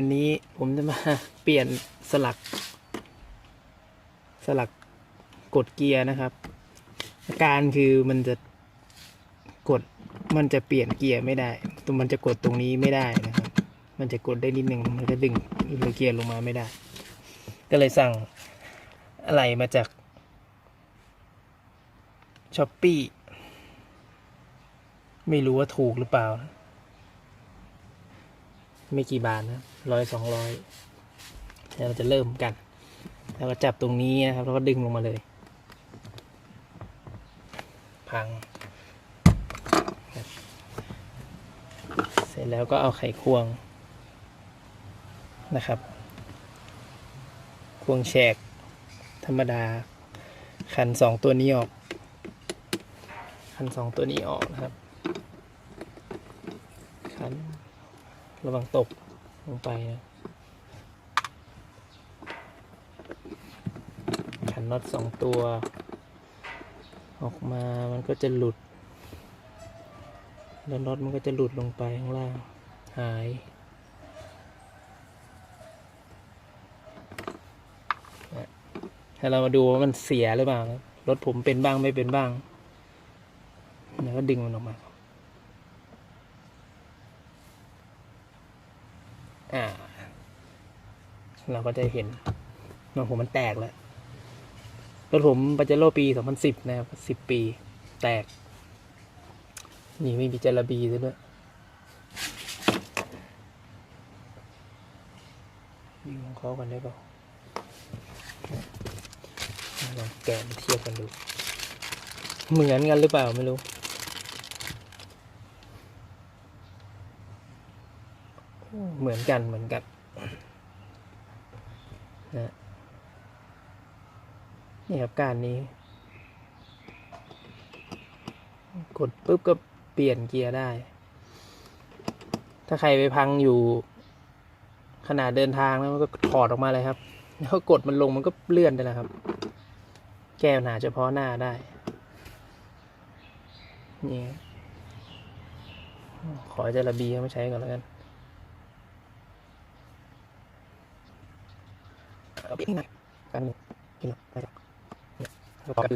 วันนี้ผมจะมาเปลี่ยนสลัก สลักกดเกียร์นะครับ อาการคือมันจะกดมันจะเปลี่ยนเกียร์ไม่ได้ตัวมันจะกดตรงนี้ไม่ได้นะครับ มันจะกดได้นิดนึงมันจะดึงเกียร์ลงมาไม่ได้ ก็เลยสั่งอะไรมาจากช้อปปี้ไม่รู้ว่าถูกหรือเปล่านะ ไม่กี่บาทนะร้อยสองร้อยเราจะเริ่มกัน แล้วก็จับตรงนี้นะครับ แล้วก็ดึงลงมาเลย พัง เสร็จแล้วก็เอาไขควงนะครับ ควงแฉก ธรรมดา คันสองตัวนี้ออก คันสองตัวนี้ออกนะครับ คัน ระวังตกลงไปนะขันน็อตสองตัว ออกมามันก็จะหลุด แล้วน็อตมันก็จะหลุดลงไปข้างล่าง หายให้เรามาดูว่ามันเสียหรือเปล่ารถผมเป็นบ้างไม่เป็นบ้าง แล้วก็ดึงมันออกมา อ่า เราก็จะเห็นรถผมมันแตกแล้วรถผมปาเจโร่ปี 2010 นะครับ 10 ปี แตก นี่ไม่มีจาระบีซะด้วยยิงของเขากันได้เปล่าลองแกะมาเทียบกันดู เหมือนกันหรือเปล่าไม่รู้ เหมือนกันเหมือนกันนะนี่ครับการนี้ กดปุ๊บก็เปลี่ยนเกียร์ได้ ถ้าใครไปพังอยู่ขนาดเดินทางแล้วมันก็ถอดออกมาเลยครับ แล้วกดมันลงมันก็เลื่อนได้แล้วครับ แก้ปัญหาเฉพาะหน้าได้ นี่ ขอจะระบีเขามาใช้ก่อนแล้วกัน เอาไปหน่อยกันหนึ่งกินหน่อยได้ครับเนี่ยแล้วต่อกัน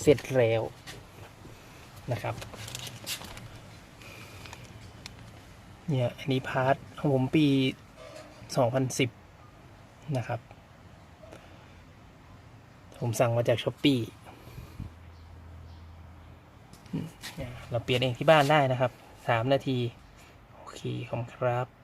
เสร็จแล้ว นะครับเนี่ยอันนี้พาร์ทของผมปี 2010 นะครับ ผมสั่งมาจากช้อปปี้เราเปลี่ยนเองที่บ้านได้นะครับ 3 นาที โอเคขอบคุณครับ